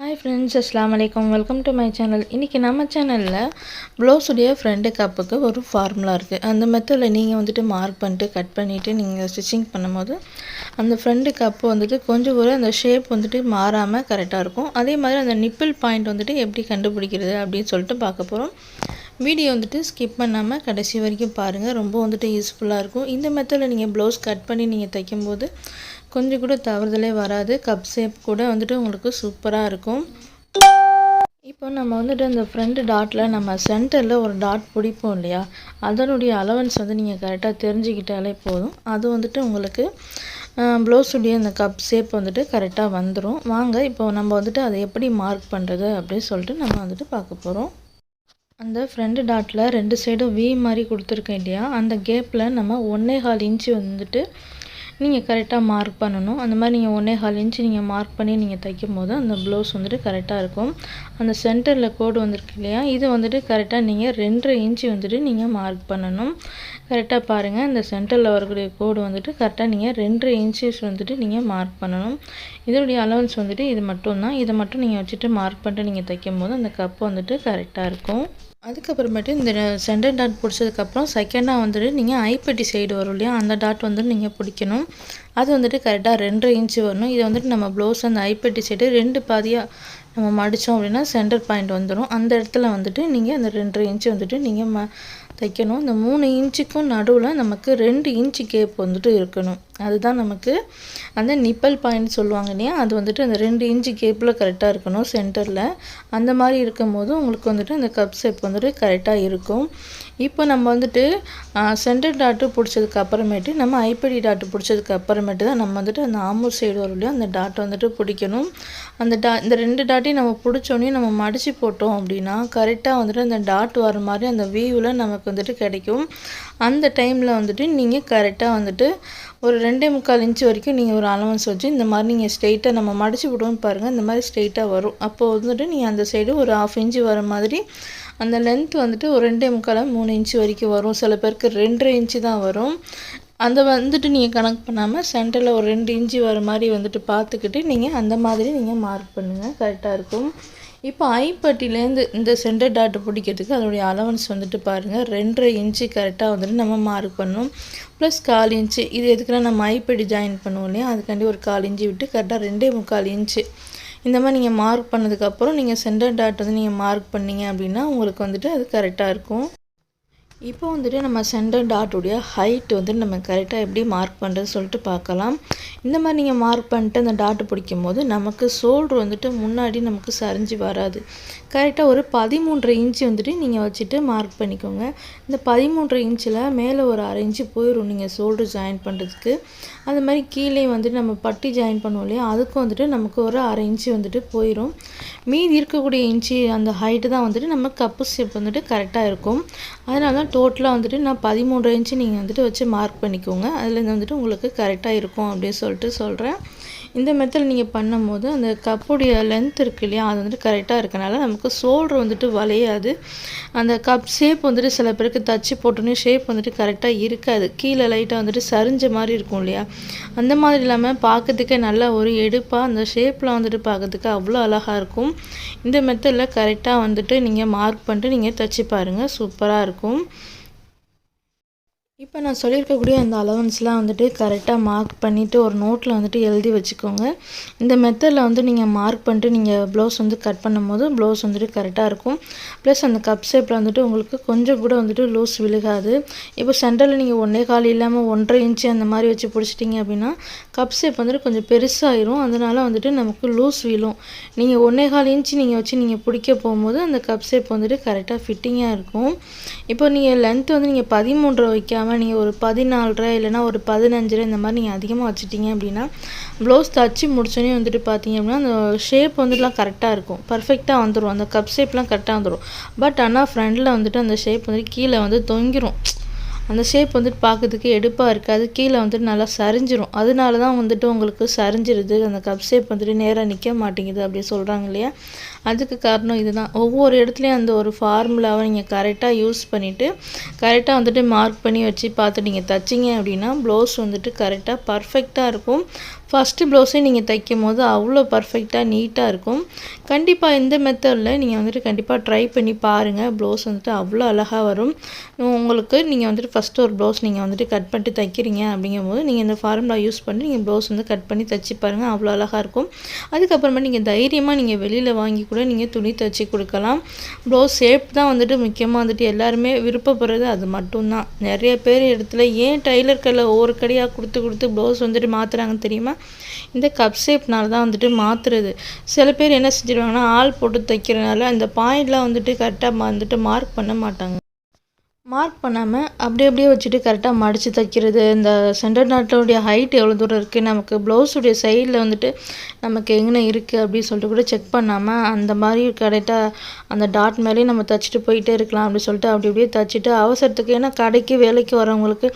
Hi friends அஸ்லாம் வலைக்கம் welcome to my channel இன்றைக்கி நம்ம சேனலில் ப்ளவுஸுடைய ஃப்ரெண்டு கப்புக்கு ஒரு ஃபார்முலா இருக்குது அந்த மெத்தடில் நீங்கள் வந்துட்டு மார்க் பண்ணிட்டு கட் பண்ணிவிட்டு நீங்கள் ஸ்டிச்சிங் பண்ணும்போது அந்த ஃப்ரெண்டு கப்பு வந்துட்டு கொஞ்சம் கூட அந்த ஷேப் வந்துட்டு மாறாமல் கரெக்டாக இருக்கும். அதே மாதிரி அந்த நிப்பிள் பாயிண்ட் வந்துட்டு எப்படி கண்டுபிடிக்கிறது அப்படின்னு சொல்லிட்டு பார்க்க போகிறோம் வீடியோ வந்துட்டு ஸ்கிப் பண்ணாமல் கடைசி வரைக்கும் பாருங்கள் ரொம்ப வந்துட்டு யூஸ்ஃபுல்லாக இருக்கும். இந்த மெத்தடில் நீங்கள் ப்ளவுஸ் கட் பண்ணி நீங்கள் தைக்கும்போது கொஞ்சம் கூட தவறுதலே வராது. கப் ஷேப் கூட வந்துட்டு உங்களுக்கு சூப்பராக இருக்கும். இப்போ நம்ம வந்துட்டு அந்த ஃப்ரண்ட் டாட்டில் நம்ம சென்டரில் ஒரு டாட் பிடிப்போம் இல்லையா? அதனுடைய அலவன்ஸ் வந்து நீங்கள் கரெக்டாக தெரிஞ்சுக்கிட்டாலே போதும். அது வந்துட்டு உங்களுக்கு ப்ளவுஸுடைய அந்த கப் ஷேப் வந்துட்டு கரெக்டாக வந்துடும் வாங்க இப்போ நம்ம வந்துட்டு அதை எப்படி மார்க் பண்ணுறது அப்படின்னு சொல்லிட்டு நம்ம வந்துட்டு பார்க்க போகிறோம் அந்த ஃப்ரண்ட் டாட்டில் ரெண்டு சைடும் வி மாதிரி கொடுத்துருக்கேன் இல்லையா? அந்த கேப்பில் நம்ம ஒன்றே கால் இன்ச்சு வந்துட்டு நீங்கள் கரெக்டாக மார்க் பண்ணணும். அந்த மாதிரி நீங்கள் ஒன்றே கால் இன்ச்சு நீங்கள் மார்க் பண்ணி நீங்கள் தைக்கும் போது அந்த ப்ளவுஸ் வந்துட்டு கரெக்டாக இருக்கும். அந்த சென்டரில் கோடு வந்துருக்கு இல்லையா? இது வந்துட்டு கரெக்டாக நீங்கள் ரெண்டரை இன்ச்சு வந்துட்டு நீங்கள் மார்க் பண்ணணும். கரெக்டாக பாருங்கள் இந்த சென்டரில் வரக்கூடிய கோடு வந்துட்டு கரெக்டாக நீங்கள் ரெண்டரை இன்ச்சஸ் வந்துட்டு நீங்கள் மார்க் பண்ணணும். இதனுடைய அலவன்ஸ் வந்துட்டு இது மட்டும் தான் இதை மட்டும் நீங்கள் வச்சுட்டு மார்க் பண்ணிட்டு நீங்கள் தைக்கும் போது அந்த கப்பு வந்துட்டு கரெக்டாக இருக்கும். அதுக்கப்புறமேட்டு இந்த சென்டர் டாட் பிடிச்சதுக்கப்புறம் செகண்டாக வந்துட்டு நீங்கள் ஐப்பட்டி சைடு வரும் இல்லையா? அந்த டாட் வந்துட்டு நீங்கள் பிடிக்கணும். அது வந்துட்டு கரெக்டாக ரெண்டரை இன்ச்சு வரணும். இதை வந்துட்டு நம்ம ப்ளவுஸ் அந்த ஐப்பட்டி சைடு ரெண்டு பாதியாக நம்ம மடித்தோம் அப்படின்னா சென்டர் பாயிண்ட் வந்துடும் அந்த இடத்துல வந்துட்டு நீங்கள் அந்த ரெண்டரை இன்ச்சு வந்துட்டு நீங்கள் ம தைக்கணும். இந்த மூணு இன்ச்சுக்கும் நடுவில் நமக்கு ரெண்டு இன்ச்சு கேப் வந்துட்டு இருக்கணும். அதுதான் நமக்கு அந்த நிப்பல் பாயிண்ட் சொல்லுவாங்க இல்லையா? அது வந்துட்டு அந்த ரெண்டு இன்ச்சு கேப்பில் கரெக்டாக இருக்கணும் சென்டரில் அந்த மாதிரி இருக்கும் போது உங்களுக்கு வந்துட்டு அந்த கப் ஷேப் வந்துட்டு கரெக்டாக இருக்கும். இப்போ நம்ம வந்துட்டு சென்டர் டாட்டு பிடிச்சதுக்கு அப்புறமேட்டு நம்ம ஐப்படி டாட்டு பிடிச்சதுக்கு அப்புறமேட்டு தான் நம்ம வந்துட்டு அந்த ஆமூர் சைடு வரும் இல்லையா? அந்த டாட்டை வந்துட்டு பிடிக்கணும். அந்த டா இந்த ரெண்டு டாட்டையும் நம்ம பிடிச்சோன்னே நம்ம மடித்து போட்டோம் அப்படின்னா கரெக்டாக வந்துட்டு அந்த டாட் வர மாதிரி அந்த வியூவில் நமக்கு வந்துட்டு கிடைக்கும். அந்த டைமில் வந்துட்டு நீங்கள் கரெக்டாக வந்துட்டு ஒரு ரெண்டே முக்கால் இன்ச்சு வரைக்கும் நீங்கள் ஒரு அலவன்ஸ் வச்சு இந்த மாதிரி நீங்கள் ஸ்ட்ரெயிட்டாக நம்ம மடிச்சு விடுவோம் பாருங்கள் இந்த மாதிரி ஸ்ட்ரெயிட்டாக வரும். அப்போது வந்துட்டு நீங்கள் அந்த சைடு ஒரு ஆஃப் இன்ச்சு வர மாதிரி அந்த லென்த் வந்துட்டு ஒரு ரெண்டே முக்கால் மூணு இன்ச்சு வரைக்கும் வரும். சில பேருக்கு ரெண்டரை இன்ச்சு தான் வரும். அந்த வந்துட்டு நீங்கள் கணக்கு பண்ணாமல் சென்டரில் ஒரு ரெண்டு இன்ச்சு வர மாதிரி வந்துட்டு பார்த்துக்கிட்டு நீங்கள் அந்த மாதிரி நீங்கள் மார்க் பண்ணுங்கள் கரெக்டாக இருக்கும். இப்போ ஐப்பட்டிலேருந்து இந்த சென்டர் டாட்டு பிடிக்கிறதுக்கு அதனுடைய அலவன்ஸ் வந்துட்டு பாருங்கள் ரெண்டரை இன்ச்சு கரெக்டாக வந்துட்டு நம்ம மார்க் பண்ணணும். ப்ளஸ் கால் இன்ச்சு இது எதுக்குன்னா நம்ம ஐப்படி ஜாயின் பண்ணுவோம் இல்லையா? அதுக்காண்டி ஒரு கால் இன்ச்சு விட்டு கரெக்டாக ரெண்டே முக்கால் இன்ச்சு இந்த மாதிரி நீங்கள் மார்க் பண்ணதுக்கப்புறம் நீங்கள் சென்டர் டாட் வந்து நீங்கள் மார்க் பண்ணீங்க அப்படின்னா உங்களுக்கு வந்துட்டு அது கரெக்டாக இருக்கும். இப்போ வந்துட்டு நம்ம சென்டர் டாட்டுடைய ஹைட் வந்து நம்ம கரெக்டாக எப்படி மார்க் பண்ணுறது சொல்லிட்டு பார்க்கலாம். இந்த மாதிரி நீங்கள் மார்க் பண்ணிட்டு அந்த டாட்டு பிடிக்கும் போது நமக்கு ஷோல்ட்ரு வந்துட்டு முன்னாடி நமக்கு சரிஞ்சு வராது. கரெக்டாக ஒரு பதிமூன்றரை இன்ச்சு வந்துட்டு நீங்கள் வச்சுட்டு மார்க் பண்ணிக்கோங்க. இந்த பதிமூன்றரை இன்ச்சில் மேலே ஒரு அரை இன்ச்சு போயிடும் நீங்கள் ஷோல்டர் ஜாயின் பண்ணுறதுக்கு அது மாதிரி கீழே வந்துட்டு நம்ம பட்டி ஜாயின் பண்ணுவோம் இல்லையா? அதுக்கும் வந்துட்டு நமக்கு ஒரு அரை இன்ச்சு வந்துட்டு போயிடும் மீதி இருக்கக்கூடிய இன்ச்சு அந்த ஹைட்டு தான் வந்துட்டு நம்ம கப்பு ஷேப் வந்துட்டு கரெக்டாக இருக்கும். அதனால தான் டோட்டலாக வந்துட்டு நான் பதிமூன்றரை இன்ச்சு நீங்கள் வந்துட்டு வச்சு மார்க் பண்ணிக்கோங்க. அதில் வந்துட்டு உங்களுக்கு கரெக்டாக இருக்கும் அப்படின்னு சொல்லிட்டு சொல்கிறேன் இந்த மெத்தட் நீங்கள் பண்ணும்போது அந்த கப்புடைய லென்த் இருக்கு இல்லையா அது வந்துட்டு கரெக்டாக இருக்கனால நமக்கு ஷோல்டர் வந்துட்டு வளையாது. அந்த கப் ஷேப் வந்துட்டு சில பேருக்கு தச்சு போட்டோன்னே ஷேப் வந்துட்டு கரெக்டாக இருக்காது. கீழே லைட்டாக வந்துட்டு சரிஞ்ச மாதிரி இருக்கும் இல்லையா? அந்த மாதிரி இல்லாமல் பார்க்கறதுக்கே நல்லா ஒரு எடுப்பாக அந்த ஷேப்பில் வந்துட்டு பார்க்கறதுக்கு அவ்வளோ அழகாக இருக்கும். இந்த மெத்தடில் கரெக்டாக வந்துட்டு நீங்கள் மார்க் பண்ணிட்டு நீங்கள் தச்சு பாருங்கள் சூப்பராக இருக்கும். இப்போ நான் சொல்லியிருக்கக்கூடிய அந்த அலவன்ஸ்லாம் வந்துட்டு கரெக்டாக மார்க் பண்ணிவிட்டு ஒரு நோட்டில் வந்துட்டு எழுதி வச்சுக்கோங்க. இந்த மெத்தடில் வந்து நீங்கள் மார்க் பண்ணிட்டு நீங்கள் ப்ளவுஸ் வந்து கட் பண்ணும்போது ப்ளவுஸ் வந்துட்டு கரெக்டாக இருக்கும். ப்ளஸ் அந்த கப் ஷேப்பில் வந்துட்டு உங்களுக்கு கொஞ்சம் கூட வந்துட்டு லூஸ் விழுகாது. இப்போ சென்டரில் நீங்கள் ஒன்றே கால் இல்லாமல் ஒன்றரை இன்ச்சு அந்த மாதிரி வச்சு பிடிச்சிட்டிங்க அப்படின்னா கப் ஷேப் வந்துட்டு கொஞ்சம் பெருசாகிடும் அதனால் வந்துட்டு நமக்கு லூஸ் விழும். நீங்கள் ஒன்றே கால் இன்ச்சு நீங்கள் வச்சு நீங்கள் பிடிக்க போகும்போது அந்த கப் ஷேப் வந்துட்டு கரெக்டாக ஃபிட்டிங்காக இருக்கும். இப்போ நீங்கள் லென்த் வந்து நீங்கள் பதிமூன்றரை வைக்காமல் இல்லாமல் நீங்கள் ஒரு பதினாலரை இல்லைனா ஒரு பதினஞ்சரை இந்த மாதிரி நீங்கள் அதிகமாக வச்சுட்டீங்க அப்படின்னா ப்ளவுஸ் தச்சு முடிச்சோன்னே வந்துட்டு பார்த்தீங்க அப்படின்னா அந்த ஷேப் வந்துட்டுலாம் கரெக்டாக இருக்கும். பர்ஃபெக்டாக வந்துடும் அந்த கப் ஷேப்லாம் கரெக்டாக வந்துடும் பட் ஆனால் ஃப்ரண்டில் வந்துட்டு அந்த ஷேப் வந்துட்டு கீழே வந்து தொங்கிரும். அந்த ஷேப் வந்துட்டு பார்க்கறதுக்கு எடுப்பாக இருக்காது. கீழே வந்துட்டு நல்லா சரிஞ்சிரும். அதனால தான் வந்துட்டு உங்களுக்கு சரிஞ்சிருது. அந்த கப் ஷேப் வந்துட்டு நேராக நிற்க மாட்டேங்குது அப்படி சொல்கிறாங்க இல்லையா? அதுக்கு காரணம் இதுதான். ஒவ்வொரு இடத்துலையும் அந்த ஒரு ஃபார்முலாவை நீங்கள் கரெக்டாக யூஸ் பண்ணிவிட்டு கரெக்டாக வந்துட்டு மார்க் பண்ணி வச்சு பார்த்து நீங்கள் தைச்சிங்க அப்படின்னா ப்ளவுஸ் வந்துட்டு கரெக்டாக பர்ஃபெக்டாக இருக்கும். ஃபஸ்ட்டு ப்ளவுஸே நீங்கள் தைக்கும் போது அவ்வளோ பர்ஃபெக்டாக நீட்டாக இருக்கும். கண்டிப்பாக இந்த மெத்தடில் நீங்கள் வந்துட்டு கண்டிப்பாக ட்ரை பண்ணி பாருங்கள் ப்ளவுஸ் வந்துட்டு அவ்வளோ அழகாக வரும். உங்களுக்கு நீங்கள் வந்துட்டு ஃபஸ்ட்டு ஒரு ப்ளவுஸ் நீங்கள் வந்துட்டு கட் பண்ணிட்டு தைக்கிறீங்க அப்படிங்கும்போது நீங்கள் இந்த ஃபார்முலா யூஸ் பண்ணி நீங்கள் ப்ளவுஸ் வந்து கட் பண்ணி தைச்சி பாருங்கள் அவ்வளோ அழகாக இருக்கும். அதுக்கப்புறமா நீங்கள் தைரியமாக நீங்கள் வெளியில் வாங்கி கூட நீங்கள் துணி தைச்சி கொடுக்கலாம். ப்ளவுஸ் ஷேப் தான் வந்துட்டு முக்கியமாக வந்துட்டு எல்லாருமே விருப்பப்படுறது. அது மட்டும்தான். நிறைய பேர் இடத்துல ஏன் டைலர் கடையில் ஒவ்வொரு கடையாக கொடுத்து கொடுத்து ப்ளவுஸ் வந்துட்டு மாற்றுறாங்கன்னு தெரியுமா? இந்த கப் ஷேப்னால தான் வந்துட்டு மாற்றுறது சில பேர் என்ன செஞ்சிருவாங்கன்னா ஆள் போட்டு தைக்கிறனால அந்த பாயிண்ட்லாம் வந்துட்டு கரெக்டாக வந்துட்டு மார்க் பண்ண மாட்டாங்க. மார்க் பண்ணாமல் அப்படி அப்படியே வச்சுட்டு கரெக்டாக மடித்து தைக்கிறது. இந்த சென்டர் நாட்டோடைய ஹைட் எவ்வளோ தூரம் இருக்குது நமக்கு ப்ளவுஸுடைய சைடில் வந்துட்டு நமக்கு எங்கே இருக்குது அப்படின்னு சொல்லிட்டு கூட செக் பண்ணாமல் அந்த மாதிரி கரெக்டாக அந்த டாட் மேலேயும் நம்ம தைச்சிட்டு போயிட்டே இருக்கலாம் அப்படின்னு சொல்லிட்டு அப்படி அப்படியே தைச்சிட்டு அவசரத்துக்கு ஏன்னா கடைக்கு வேலைக்கு வரவங்களுக்கு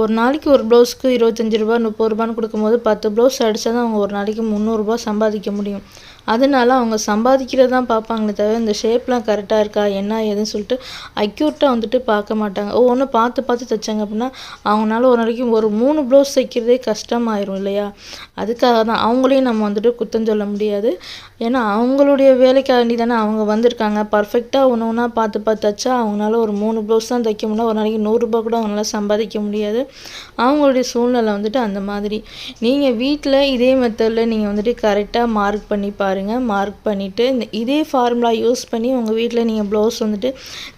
ஒரு நாளைக்கு ஒரு ப்ளவுஸ்க்கு இருபத்தஞ்சி ரூபா முப்பது ரூபான்னு கொடுக்கும்போது பத்து ப்ளவுஸ் அடித்தா தான் அவங்க ஒரு நாளைக்கு முந்நூறுரூபா சம்பாதிக்க முடியும். அதனால அவங்க சம்பாதிக்கிறது தான் பார்ப்பாங்களே தவிர இந்த ஷேப்லாம் கரெக்டாக இருக்கா என்ன ஏதுன்னு சொல்லிட்டு அக்யூட்டாக வந்துட்டு பார்க்க மாட்டாங்க. ஒவ்வொன்றும் பார்த்து பார்த்து தைச்சாங்க அப்படின்னா அவங்களால ஒரு நாளைக்கு ஒரு மூணு ப்ளவுஸ் தைக்கிறதே கஷ்டமாயிரும் இல்லையா? அதுக்காக தான் அவங்களையும் நம்ம வந்துட்டு குத்தம் சொல்ல முடியாது. ஏன்னா அவங்களுடைய வேலைக்காண்டி தானே அவங்க வந்திருக்காங்க. பர்ஃபெக்டாக ஒன்று ஒன்றா பார்த்து பார்த்து தைச்சா அவங்களால ஒரு மூணு ப்ளவுஸ் தான் தைக்க முடியும். ஒரு நாளைக்கு நூறுரூபா கூட அவங்களால சம்பாதிக்க முடியாது. அவங்களுடைய சூழ்நிலை வந்துட்டு அந்த மாதிரி. நீங்கள் வீட்டில் இதே மெத்தடில் நீங்கள் வந்துட்டு கரெக்டாக மார்க் பண்ணி பாருங்கள் மார்க் பண்ணிவிட்டு இந்த இதே ஃபார்முலா யூஸ் பண்ணி உங்கள் வீட்டில் நீங்கள் ப்ளவுஸ் வந்துட்டு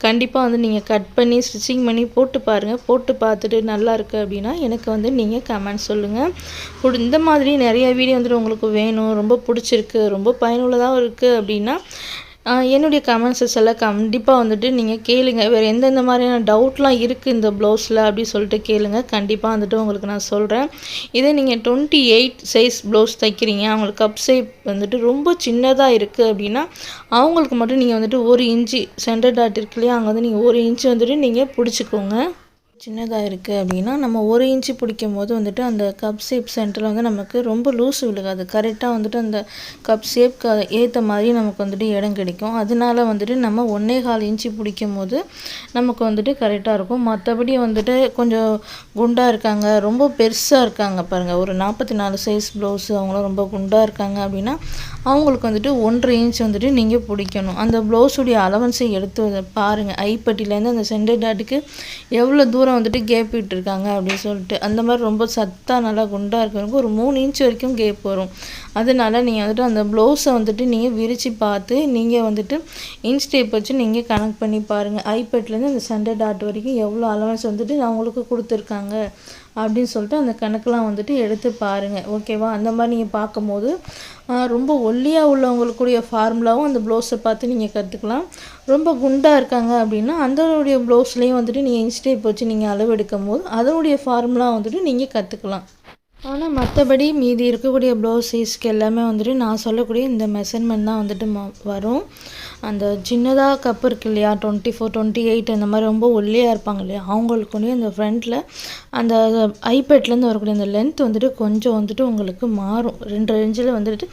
கண்டிப்பாக வந்து நீங்கள் கட் பண்ணி ஸ்டிச்சிங் பண்ணி போட்டு பாருங்கள் போட்டு பார்த்துட்டு நல்லா இருக்குது அப்படின்னா எனக்கு வந்து நீங்கள் கமெண்ட் சொல்லுங்கள் இந்த மாதிரி நிறைய வீடியோ வந்துட்டு உங்களுக்கு வேணும். ரொம்ப பிடிச்சிருக்கு. ரொம்ப பயனுள்ளதாகவும் இருக்குது அப்படின்னா என்னுடைய கமெண்ட்ஸஸ் எல்லாம் கண்டிப்பாக வந்துட்டு நீங்கள் கேளுங்க. வேறு எந்தெந்த மாதிரியான டவுட்லாம் இருக்குது இந்த ப்ளவுஸில் அப்படி சொல்லிட்டு கேளுங்க. கண்டிப்பாக வந்துட்டு உங்களுக்கு நான் சொல்கிறேன் இதே நீங்கள் டுவெண்ட்டி எயிட் சைஸ் ப்ளவுஸ் தைக்கிறீங்க. அவங்களுக்கு கப் ஷேப் வந்துட்டு ரொம்ப சின்னதாக இருக்குது அப்படின்னா அவங்களுக்கு மட்டும் நீங்கள் வந்துட்டு ஒரு இன்ச்சு சென்டர் டாட் இருக்கு இல்லையா? அங்கே வந்து நீங்கள் ஒரு இன்ச்சு வந்துட்டு நீங்கள் பிடிச்சிக்கோங்க. சின்னதாக இருக்குது அப்படின்னா நம்ம ஒரு இன்ச்சு பிடிக்கும் போது வந்துட்டு அந்த கப் ஷேப் சென்டரில் வந்து நமக்கு ரொம்ப லூஸ் விழுகாது. கரெக்டாக வந்துட்டு அந்த கப் ஷேப்க்கு ஏற்ற மாதிரி நமக்கு வந்துட்டு இடம் கிடைக்கும். அதனால வந்துட்டு நம்ம ஒன்றே கால் இன்ச்சு பிடிக்கும் போது நமக்கு வந்துட்டு கரெக்டாக இருக்கும். மற்றபடி வந்துட்டு கொஞ்சம் குண்டாக இருக்காங்க ரொம்ப பெருசாக இருக்காங்க பாருங்கள் ஒரு நாற்பத்தி நாலு சைஸ் ப்ளவுஸு அவங்களும் ரொம்ப குண்டாக இருக்காங்க அப்படின்னா அவங்களுக்கு வந்துட்டு ஒன்றரை இன்ச் வந்துட்டு நீங்கள் பிடிக்கணும். அந்த ப்ளவுஸுடைய அலவன்ஸை எடுத்து பாருங்கள் ஐப்பட்டிலேருந்து அந்த சென்டர் டாட்டுக்கு எவ்வளோ தூரம் அப்புறம் வந்துட்டு கேப் விட்டுருக்காங்க அப்படின்னு சொல்லிட்டு அந்த மாதிரி ரொம்ப சத்தாக நல்லா குண்டாக இருக்கிறவங்க ஒரு மூணு இன்ச் வரைக்கும் கேப் வரும். அதனால நீங்கள் வந்துட்டு அந்த ப்ளவுஸை வந்துட்டு நீங்கள் விரித்து பார்த்து நீங்கள் வந்துட்டு இன்ஸ்டேப் வச்சு நீங்கள் கனெக்ட் பண்ணி பாருங்கள் ஐபேட்லேருந்து அந்த சண்டே டாட் வரைக்கும் எவ்வளோ அலவன்ஸ் வந்துட்டு அவங்களுக்கு கொடுத்துருக்காங்க அப்படின்னு சொல்லிட்டு அந்த கணக்கெலாம் வந்துட்டு எடுத்து பாருங்கள் ஓகேவா அந்த மாதிரி நீங்கள் பார்க்கும்போது ரொம்ப ஒல்லியாக உள்ளவங்களுக்குடைய ஃபார்முலாவும் அந்த ப்ளவுஸை பார்த்து நீங்கள் கற்றுக்கலாம் ரொம்ப குண்டாக இருக்காங்க அப்படின்னா அந்தனுடைய ப்ளவுஸ்லேயும் வந்துட்டு நீங்கள் இன்ஸ்டேப் வச்சு நீங்கள் அளவு எடுக்கும் போது அதனுடைய ஃபார்முலா வந்துட்டு நீங்கள் கற்றுக்கலாம் ஆனால் மற்றபடி மீதி இருக்கக்கூடிய ப்ளவுஸ் சைஸ்க்கு எல்லாமே வந்துட்டு நான் சொல்லக்கூடிய இந்த மெஷர்மெண்ட் தான் வந்துட்டு வரும். அந்த சின்னதாக கப் இருக்கு இல்லையா டுவெண்ட்டி ஃபோர் டுவெண்ட்டி எயிட் அந்த மாதிரி ரொம்ப ஒல்லியாக இருப்பாங்க இல்லையா அவங்களுக்குள்ளேயும் இந்த ஃப்ரண்ட்டில் அந்த ஐபேட்லேருந்து வரக்கூடிய அந்த லென்த் வந்துட்டு கொஞ்சம் வந்துட்டு உங்களுக்கு மாறும். ரெண்டு இன்ச்சில் வந்துட்டு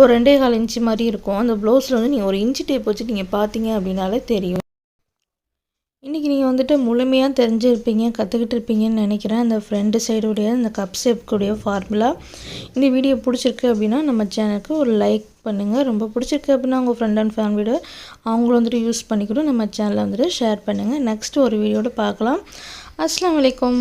ஒரு ரெண்டே கால் இன்ச்சு மாதிரி இருக்கும். அந்த ப்ளவுஸில் வந்து நீங்கள் ஒரு இன்ச்சு டேப் வச்சு நீங்கள் பார்த்தீங்க அப்படின்னாலே தெரியும். இன்றைக்கி நீங்கள் வந்துட்டு முழுமையாக தெரிஞ்சிருப்பீங்க கற்றுக்கிட்டு இருப்பீங்கன்னு நினைக்கிறேன். அந்த ஃப்ரெண்டு சைடுடைய அந்த கப் ஷேப்க்குடைய ஃபார்முலா இந்த வீடியோ பிடிச்சிருக்கு அப்படின்னா நம்ம சேனலுக்கு ஒரு லைக் பண்ணுங்கள் ரொம்ப பிடிச்சிருக்கு அப்படின்னா உங்கள் ஃப்ரெண்ட் அண்ட் ஃபேமிலியோட அவங்களும் வந்துட்டு யூஸ் பண்ணிக்கிட்டு நம்ம சேனலில் வந்துட்டு ஷேர் பண்ணுங்கள் நெக்ஸ்ட் ஒரு வீடியோட பார்க்கலாம். அஸ்லாம் வலைக்கம்